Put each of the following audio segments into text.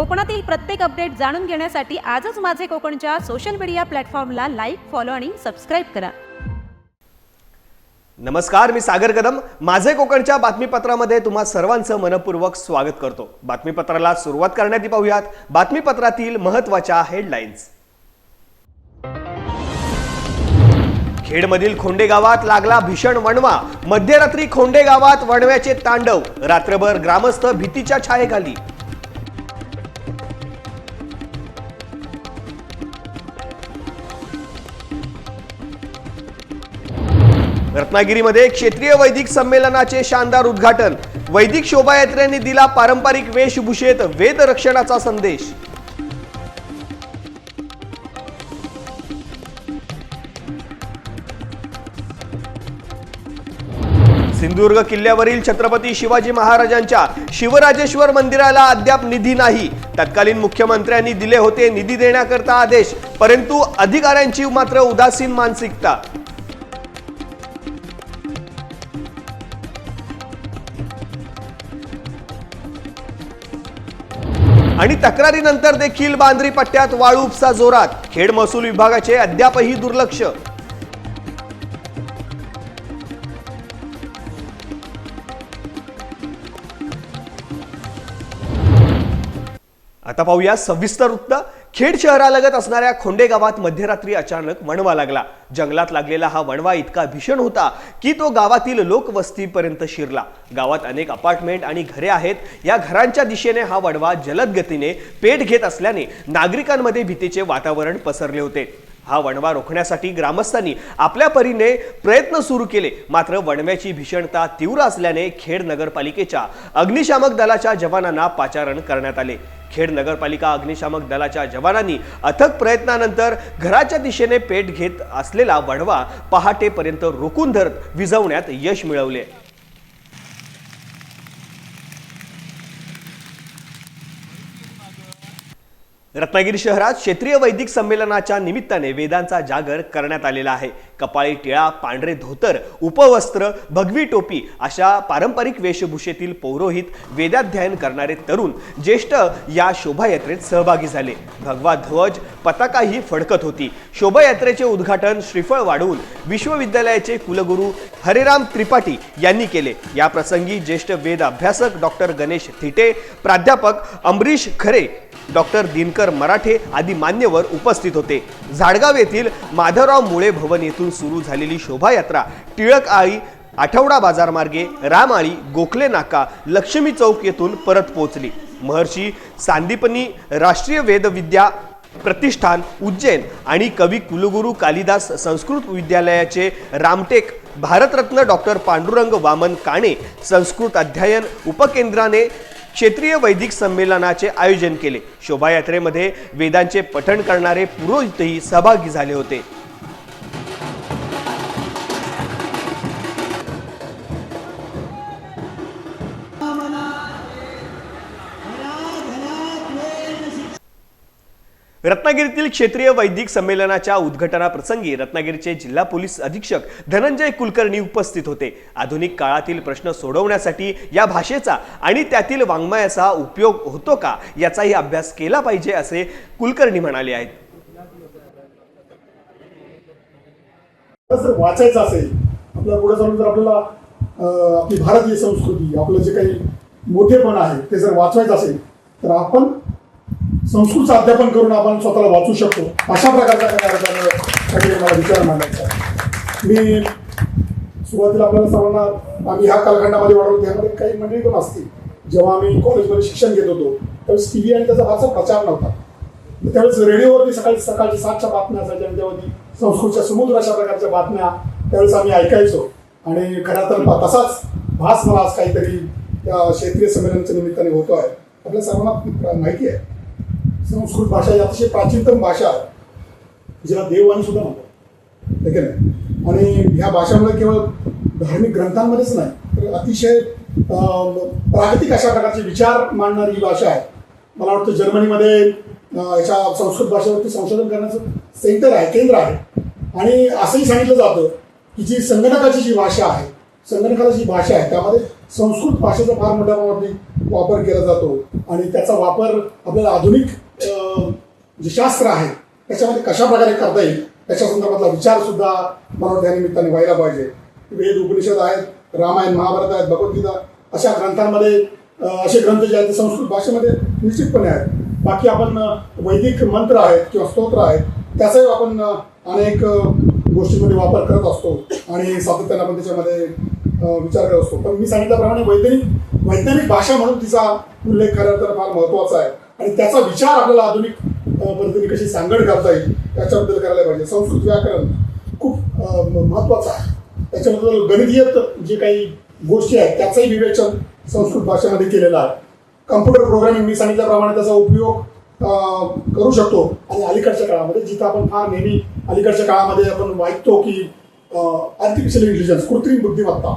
कोकणातील प्रत्येक अपडेट जाणून घेण्यासाठी आजच माझे कोकणच्या सोशल मीडिया प्लॅटफॉर्मला लाईक फॉलो आणि सबस्क्राईब करा. नमस्कार मी सागर कदम. माझे कोकणच्या बातमीपत्रामध्ये तुम्हा सर्वांचं मनपूर्वक स्वागत करतो. बातमीपत्राला सुरुवात करण्यात पाहूयात. बातमीपत्रातील महत्त्वाच्या हेडलाईन्स खेडमधील खोंडे गावात लागला भीषण वणवा. मध्यरात्री खोंडे गावात वणव्याचे तांडव. रात्रभर ग्रामस्थ भीतीच्या छायेखाली. रत्नागिरीमध्ये क्षेत्रीय वैदिक संमेलनाचे शानदार उद्घाटन. वैदिक शोभायात्रेने दिला पारंपरिक वेशभूषेत वेद रक्षणाचा संदेश. सिंधुदुर्ग किल्ल्यावरील छत्रपती शिवाजी महाराजांच्या शिवराजेश्वर मंदिराला अद्याप निधी नाही. तत्कालीन मुख्यमंत्र्यांनी दिले होते निधी देण्याकरता आदेश परंतु अधिकाऱ्यांची मात्र उदासीन मानसिकता. आणि तक्रारीनंतर देखील बांद्री पट्ट्यात वाळू उपसा जोरात. खेड महसूल विभागाचे अद्यापही दुर्लक्ष. आता पाहूया सविस्तर वृत्त. खेड शहरालगत असणाऱ्या खोंडे गावात मध्यरात्री अचानक वणवा लागला. जंगलात लागलेला हा वणवा इतका भीषण होता की तो गावातील लोकवस्तीपर्यंत शिरला. गावात अनेक अपार्टमेंट आणि घरे आहेत. या घरांच्या दिशेने हा वणवा जलद गतीने पेट घेत असल्याने नागरिकांमध्ये भीतीचे वातावरण पसरले होते. हा वणवा रोखण्यासाठी ग्रामस्थांनी आपल्या परीने प्रयत्न सुरू केले. मात्र वणव्याची भीषणता तीव्र असल्याने खेड नगरपालिकेच्या अग्निशामक दलाच्या जवानांना पाचारण करण्यात आले. खेड नगरपालिका अग्निशामक दलाच्या जवानांनी अथक प्रयत्नानंतर घराच्या दिशेने पेट घेत असलेला वडवा पहाटेपर्यंत रोखून धरत विझवण्यात यश मिळवले. रत्नागिरी शहरात क्षेत्रीय वैदिक संमेलनाच्या निमित्ताने वेदांचा जागर करण्यात आलेला आहे. कपाळी टिळा पांढरे धोतर उपवस्त्र भगवी टोपी अशा पारंपरिक वेशभूषेतील पौरोहित वेदाध्ययन करणारे तरुण ज्येष्ठ या शोभायात्रेत सहभागी झाले. भगवा ध्वज पताकाही फडकत होती. शोभायात्रेचे उद्घाटन श्रीफळ वाढवून विश्वविद्यालयाचे कुलगुरू हरेराम त्रिपाठी यांनी केले. या प्रसंगी ज्येष्ठ वेद अभ्यासक डॉक्टर गणेश थिटे प्राध्यापक अमरीश खरे डॉक्टर दिनकर मराठे आदी मान्यवर उपस्थित होते. झाडगाव येथील माधवराव मुळे भवन येथून सुरू झालेली शोभायात्रा टिळक आळी आठवडा बाजार मार्गे रामआळी गोखले नाका लक्ष्मी चौक येथून परत पोहोचली. महर्षी सांदीपनी राष्ट्रीय वेदविद्या प्रतिष्ठान उज्जैन आणि कवी कुलगुरू कालिदास संस्कृत विद्यालयाचे रामटेक भारतरत्न डॉक्टर पांडुरंग वामन काणे संस्कृत अध्ययन उपकेंद्राने क्षेत्रीय वैदिक संमेलनाचे आयोजन केले. शोभायात्रेमध्ये वेदांचे पठण करणारे पुरोहितही सहभागी झाले होते. रत्नागिरीतील क्षेत्रीय वैदिक संमेलनाच्या उद्घाटनाप्रसंगी रत्नागिरीचे जिल्हा पोलीस अधीक्षक धनंजय कुलकर्णी उपस्थित होते. आधुनिक काळातील प्रश्न सोडवण्यासाठी या भाषेचा आणि त्यातील वाङ्मयाचा उपयोग होतो का याचाही अभ्यास केला पाहिजे असे कुलकर्णी म्हणाले आहेत. वाचायचं असेल आपल्याला पुढे चालून जर आपल्याला आपली भारतीय संस्कृती आपलं जे काही मोठेपण आहे ते जर वाचवायचं असेल तर आपण संस्कृतचं अध्यापन करून आपण स्वतःला वाचू शकतो. अशा प्रकारचा काही अर्थानं मला विचार मांडायचा आहे. मी सुरुवातीला आपल्याला सर्वांना आम्ही ह्या कालखंडामध्ये वाढवलो त्यामध्ये काही मंडळी पण असतील. जेव्हा आम्ही कॉलेजमध्ये शिक्षण घेत होतो त्यावेळेस टी व्ही आणि त्याचा फारसा प्रचार नव्हता. त्यावेळेस रेडिओवरती सकाळी सकाळची सातच्या बातम्या असायच्या आणि त्यावरती संस्कृतच्या समुद्र अशा प्रकारच्या बातम्या त्यावेळेस आम्ही ऐकायचो. आणि खऱ्या तर तसाच भास मला आज काहीतरी त्या क्षेत्रीय संमेलनाच्या निमित्ताने होतो आहे. आपल्या सर्वांना माहिती आहे. संस्कृत भाषा ही अतिशय प्राचीनतम भाषा आहे. जिला देववाणी सुद्धा म्हणतात. ठीक आहे नाही? आणि ह्या भाषामध्ये केवळ धार्मिक ग्रंथांमध्येच नाही तर अतिशय प्रागतिक अशा प्रकारचे विचार मांडणारी ही भाषा आहे. मला वाटतं जर्मनीमध्ये याच्या संस्कृत भाषेवरती संशोधन करण्याचं सेंटर आहे केंद्र आहे. आणि असंही सांगितलं जातं की जी संगणकाची जी भाषा आहे संगणकाला जी भाषा आहे त्यामध्ये संस्कृत भाषेचा फार मोठ्या प्रमाणात वापर केला जातो. आणि त्याचा वापर आपल्याला आधुनिक जे शास्त्र आहे त्याच्यामध्ये कशा प्रकारे करता येईल त्याच्या संदर्भातला विचार सुद्धा मला त्या निमित्ताने व्हायला पाहिजे. वेद उपनिषद आहेत रामायण महाभारत आहेत भगवद्गीता अशा ग्रंथांमध्ये असे ग्रंथ जे आहेत ते संस्कृत भाषेमध्ये निश्चितपणे आहेत. बाकी आपण वैदिक मंत्र आहेत किंवा स्तोत्र आहेत त्याचाही आपण अनेक गोष्टींमध्ये वापर करत असतो आणि सातत्याने आपण त्याच्यामध्ये विचार करत असतो. पण मी सांगितल्याप्रमाणे वैज्ञानिक वैज्ञानिक भाषा म्हणून तिचा उल्लेख खरं तर फार महत्त्वाचा आहे. आणि त्याचा विचार आपल्याला आधुनिक पद्धतीने कशी सांगड करता येईल त्याच्याबद्दल करायला पाहिजे. संस्कृत व्याकरण खूप महत्त्वाचं महत्वाचं आहे. त्याच्याबद्दल गणितीय जे काही गोष्टी आहेत त्याचंही विवेचन संस्कृत भाषेमध्ये केलेलं आहे. कम्प्युटर प्रोग्रामिंग मी सांगितल्याप्रमाणे त्याचा उपयोग करू शकतो. आणि अलीकडच्या काळामध्ये जिथं आपण फार नेहमी अलीकडच्या काळामध्ये आपण ऐकतो की आर्टिफिशियल इंटेलिजन्स कृत्रिम बुद्धिमत्ता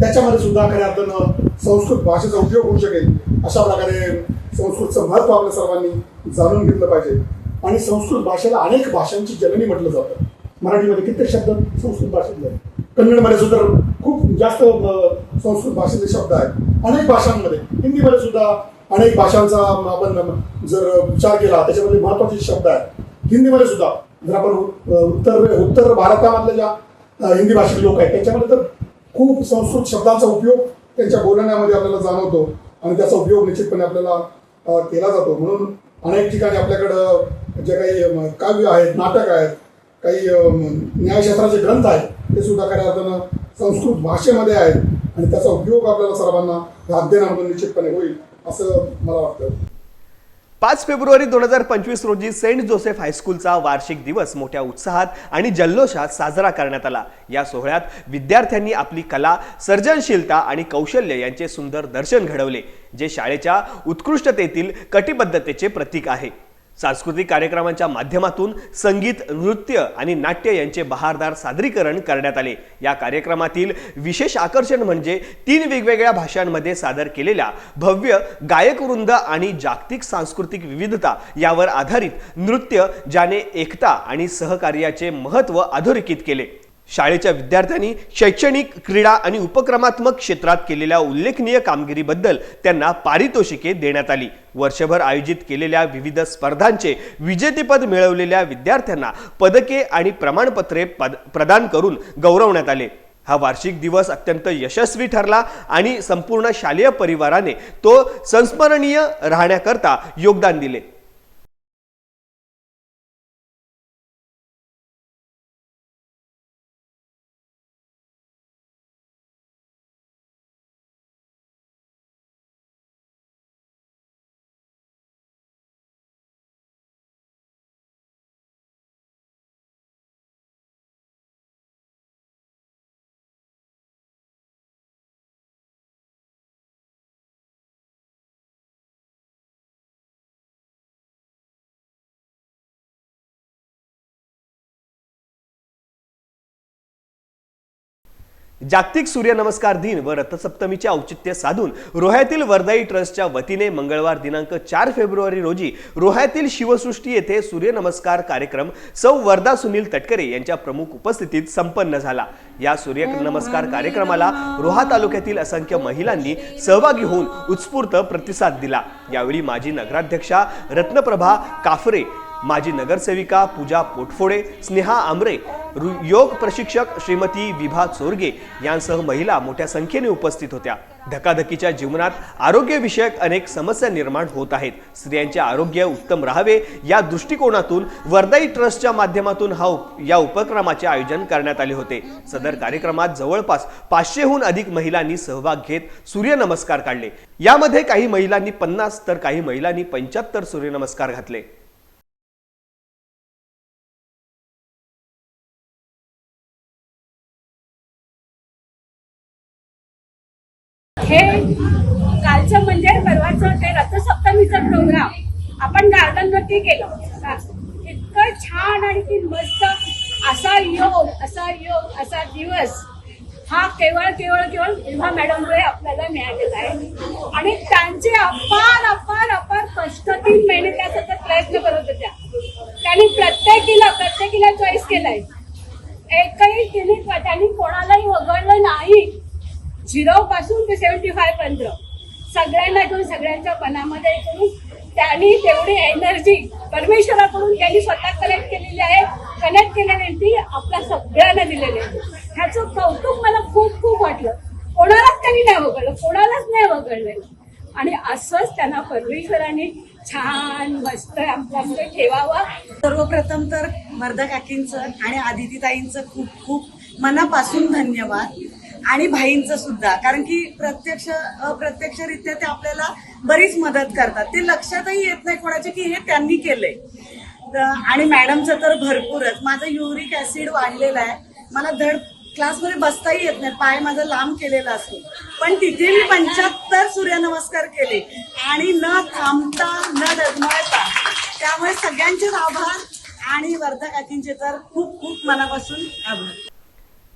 त्याच्यामध्ये सुद्धा खऱ्या अर्थानं संस्कृत भाषेचा उपयोग होऊ शकेल अशा प्रकारे संस्कृतचं महत्त्व आपल्या सर्वांनी जाणून घेतलं पाहिजे. आणि संस्कृत भाषेला अनेक भाषांची जननी म्हटलं जातं. मराठीमध्ये कित्येक शब्द संस्कृत भाषेतले आहेत. कन्नडमध्ये सुद्धा खूप जास्त संस्कृत भाषेचे शब्द आहेत. अनेक भाषांमध्ये हिंदीमध्ये सुद्धा अनेक भाषांचा आपण जर विचार केला त्याच्यामध्ये महत्त्वाचे शब्द आहेत. हिंदीमध्ये सुद्धा जर आपण उत्तर उत्तर भारतामधल्या ज्या हिंदी भाषेचे लोक आहेत त्याच्यामध्ये तर खूप संस्कृत शब्दांचा उपयोग त्यांच्या बोलण्यामध्ये आपल्याला जाणवतो आणि त्याचा उपयोग निश्चितपणे आपल्याला केला जातो. म्हणून अनेक ठिकाणी आपल्याकडं जे काही काव्य आहेत नाटक आहेत काही न्यायशास्त्राचे ग्रंथ आहेत ते सुद्धा खऱ्या अर्थानं संस्कृत भाषेमध्ये आहेत आणि त्याचा उपयोग आपल्याला सर्वांना या अध्ययनामधून निश्चितपणे होईल असं मला वाटतं. पाच फेब्रुवारी दोन हजार पंचवीस रोजी सेंट जोसेफ हायस्कूलचा वार्षिक दिवस मोठ्या उत्साहात आणि जल्लोषात साजरा करण्यात आला. या सोहळ्यात विद्यार्थ्यांनी आपली कला सर्जनशीलता आणि कौशल्य यांचे सुंदर दर्शन घडवले जे शाळेच्या उत्कृष्टतेतील कटिबद्धतेचे प्रतीक आहे. सांस्कृतिक कार्यक्रमांच्या माध्यमातून संगीत नृत्य आणि नाट्य यांचे बहारदार सादरीकरण करण्यात आले. या कार्यक्रमातील विशेष आकर्षण म्हणजे तीन वेगवेगळ्या भाषांमध्ये सादर केलेल्या भव्य गायकवृंद आणि जागतिक सांस्कृतिक विविधता यावर आधारित नृत्य ज्याने एकता आणि सहकार्याचे महत्त्व अधोरेखित केले. शाळेच्या विद्यार्थ्यांनी शैक्षणिक क्रीडा आणि उपक्रमात्मक क्षेत्रात केलेल्या उल्लेखनीय कामगिरीबद्दल त्यांना पारितोषिके देण्यात आली. वर्षभर आयोजित केलेल्या विविध स्पर्धांचे विजेतेपद मिळवलेल्या विद्यार्थ्यांना पदके आणि प्रमाणपत्रे पद प्रदान करून गौरवण्यात आले. हा वार्षिक दिवस अत्यंत यशस्वी ठरला आणि संपूर्ण शालेय परिवाराने तो संस्मरणीय राहण्याकरता योगदान दिले. जागतिक सूर्यनमस्कार दिन व रथसप्तमीचे औचित्य साधून रोह्यातील वरदाई ट्रस्टच्या वतीने मंगळवार दिनांक चार फेब्रुवारी रोजी रोह्यातील शिवसृष्टी येथे सूर्यनमस्कार कार्यक्रम सौ वरदा सुनील तटकरे यांच्या प्रमुख उपस्थितीत संपन्न झाला. या सूर्य नमस्कार कार्यक्रमाला रोहा तालुक्यातील असंख्य महिलांनी सहभागी होऊन उत्स्फूर्त प्रतिसाद दिला. यावेळी माजी नगराध्यक्षा रत्नप्रभा काफरे माजी नगरसेविका पूजा पोटफोडे स्नेहा आमरे योग प्रशिक्षक श्रीमती विभा चोरगे यांसह महिला मोठ्या संख्येने उपस्थित होत्या. धकाधकीच्या जीवनात आरोग्यविषयक अनेक समस्या निर्माण होत आहेत. स्त्रियांचे आरोग्य उत्तम राहावे या दृष्टिकोनातून वर्दाई ट्रस्टच्या माध्यमातून हा उप- या उपक्रमाचे आयोजन करण्यात आले होते. सदर कार्यक्रमात जवळपास पाचशेहून अधिक महिलांनी सहभाग घेत सूर्यनमस्कार काढले. यामध्ये काही महिलांनी पन्नास तर काही महिलांनी पंच्याहत्तर सूर्यनमस्कार घातले. हे कालचं म्हणजे परवाचं ते रथसप्तमीचं प्रोग्राम आपण गार्डनवरती गेलो. इतकं छान आणि मस्त असा योग असा योग असा दिवस हा केवळ केवळ केवळ विभा मॅडममुळे आपल्याला मिळालेला आहे. आणि त्यांचे अपार अपार अपार कष्ट तीन महिने त्या सतत प्रयत्न करत होत्या. त्यांनी प्रत्येकीला प्रत्येकीला चॉईस केलाय. एकही तिने त्यांनी कोणालाही वगळलं नाही. झिरो पासून ते सेव्हन्टी फाय पर्यंत. सगळ्यांना घेऊन सगळ्यांच्या मनामध्ये करून त्यांनी तेवढी एनर्जी परमेश्वराकडून त्यांनी स्वतः कलेक्ट केलेली आहे. कनेक्ट केलेली ती आपल्या सगळ्यांना दिलेली आहे. ह्याचं कौतुक मला खूप खूप वाटलं. कोणालाच त्यांनी नाही वगळलं. कोणालाच नाही वगळलेलं. आणि असंच त्यांना परमेश्वराने छान मस्त आपल्यामध्ये ठेवावा. सर्वप्रथम तर मर्दकाकींचं काकींचं आणि आदितीताईंचं खूप खूप मनापासून धन्यवाद. आणि भाईंचं सुद्धा. कारण की प्रत्यक्ष अप्रत्यक्षरित्या ते आपल्याला बरीच मदत करतात. ते लक्षातही येत नाही कोणाचे की हे त्यांनी केलंय. आणि मॅडमचं तर भरपूरच. माझं युरिक ऍसिड वाढलेलं आहे. मला धड क्लासमध्ये बसताही येत नाही. पाय माझा लांब केलेला असतो. पण तिथे मी पंच्याहत्तर सूर्यनमस्कार केले. आणि न थांबता न डगमळता त्यामुळे सगळ्यांचेच आभार आणि वर्धा काकींचे तर खूप खूप मनापासून आभार.